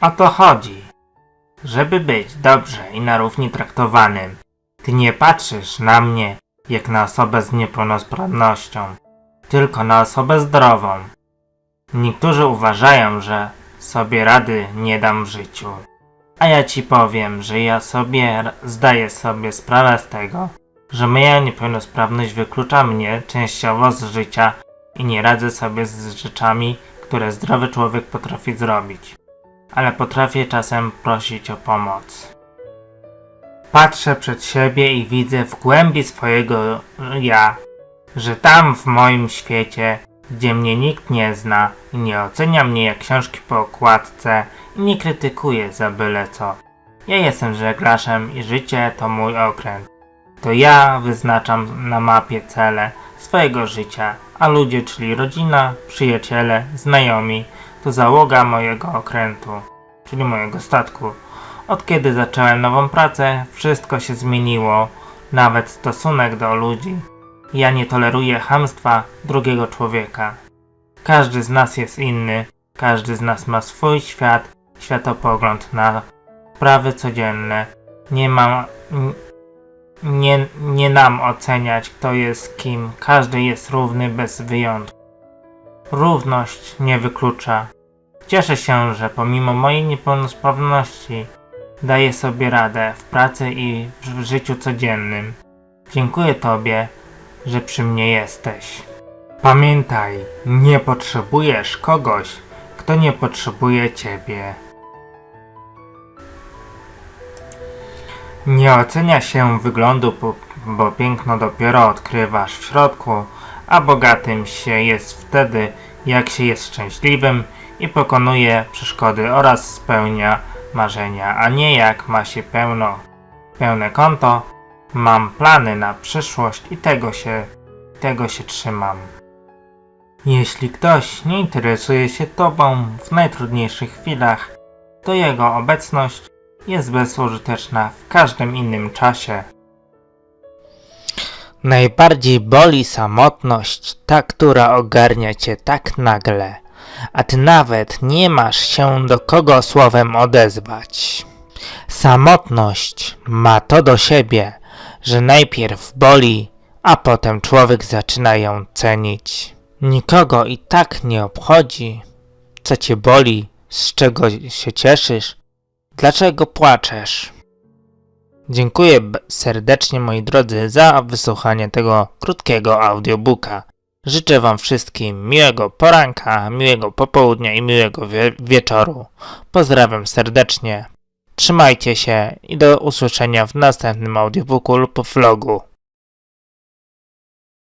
O to chodzi. Żeby być dobrze i na równi traktowanym, ty nie patrzysz na mnie jak na osobę z niepełnosprawnością, tylko na osobę zdrową. Niektórzy uważają, że sobie rady nie dam w życiu. A ja ci powiem, że ja sobie zdaję sobie sprawę z tego, że moja niepełnosprawność wyklucza mnie częściowo z życia i nie radzę sobie z rzeczami, które zdrowy człowiek potrafi zrobić. Ale potrafię czasem prosić o pomoc. Patrzę przed siebie i widzę w głębi swojego ja, że tam w moim świecie, gdzie mnie nikt nie zna i nie ocenia mnie jak książki po okładce i nie krytykuje za byle co. Ja jestem żeglarzem i życie to mój okręt. To ja wyznaczam na mapie cele swojego życia, a ludzie, czyli rodzina, przyjaciele, znajomi, to załoga mojego okrętu, czyli mojego statku. Od kiedy zacząłem nową pracę, wszystko się zmieniło, nawet stosunek do ludzi. Ja nie toleruję hamstwa drugiego człowieka. Każdy z nas jest inny, każdy z nas ma swój świat, światopogląd na sprawy codzienne. Nie mam. Nie, nie nam oceniać, kto jest kim. Każdy jest równy bez wyjątku. Równość nie wyklucza. Cieszę się, że pomimo mojej niepełnosprawności daję sobie radę w pracy i w życiu codziennym. Dziękuję Tobie, że przy mnie jesteś. Pamiętaj, nie potrzebujesz kogoś, kto nie potrzebuje Ciebie. Nie ocenia się wyglądu, bo piękno dopiero odkrywasz w środku, a bogatym się jest wtedy, jak się jest szczęśliwym i pokonuje przeszkody oraz spełnia marzenia, a nie jak ma się pełno, pełne konto. Mam plany na przyszłość i tego się, tego się trzymam. Jeśli ktoś nie interesuje się Tobą w najtrudniejszych chwilach, to jego obecność jest bezużyteczna w każdym innym czasie. Najbardziej boli samotność, ta, która ogarnia cię tak nagle, a ty nawet nie masz się do kogo słowem odezwać. Samotność ma to do siebie, że najpierw boli, a potem człowiek zaczyna ją cenić. Nikogo i tak nie obchodzi, co cię boli, z czego się cieszysz, dlaczego płaczesz. Dziękuję serdecznie moi drodzy za wysłuchanie tego krótkiego audiobooka. Życzę Wam wszystkim miłego poranka, miłego popołudnia i miłego wie- wieczoru. Pozdrawiam serdecznie. Trzymajcie się i do usłyszenia w następnym audiobooku lub vlogu.